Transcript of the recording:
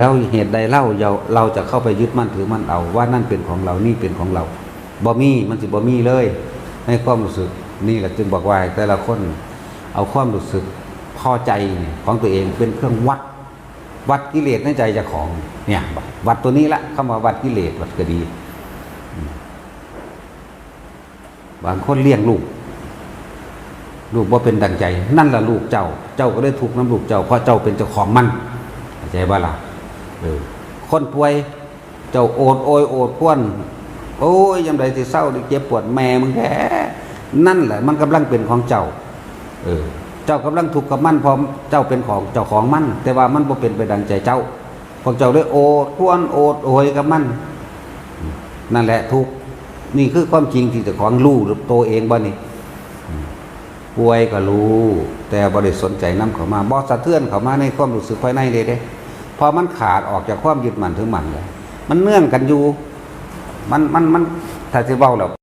แล้วเหตุใดเล่าเราเราจะเข้าไปยึดมั่นถือมั่นเอา ว่านั่นเป็นของเรานี่เป็นของเราบ่มีมันสิบ่มีเลยในความรู้สึกนี่แหละจึงบอกว่าแต่ละคนเอาความรู้สึกพอใจของตัวเองเป็นเครื่องวัด วัดกิเลสในใจเจะของเนี่ยวัดตัวนี้ละเข้ามาวัดกิเลสวัดก็ดี บางคนเลี้ยงลูก ลูกว่าเป็นดังใจ นั่นละลูกเจ้า เจ้าก็ได้ถูกน้ำลูกเจ้าเพราะเจ้าเป็นเจ้าของมันเข้าใจบ่ล่ะเออ คนป่วย เจ้าโอดโอยโอดพ้วนโอ้ยยามใดสิเศร้าดิเจ็บปวดแม่มึงแท้นั่นแหละ มันกำลังเป็นของเจ้า เออ เจ้ากำลังถูกกับมันพราะเจ้าเป็นของเจ้าของมัน แต่ว่ามันบ่เป็นไปดังใจเจ้าพวกเจ้าได้โอดพ้วนโอดโอยกับมัน นั่นแหละทุกนี่คือความจริงที่เจ้าของรู้หรือตัวเองบ่นี่ป่วยก็รู้ แต่บริสนใจน้ำเขามาบอสะเทือนเขามาในความรู้สึกภายในเลยเด้ พอมันขาดออกจากความยึดมั่นถือมั่นเลยมันเนื่องกันอยู่ มันมันมันถ้าจะเว้าแล้ว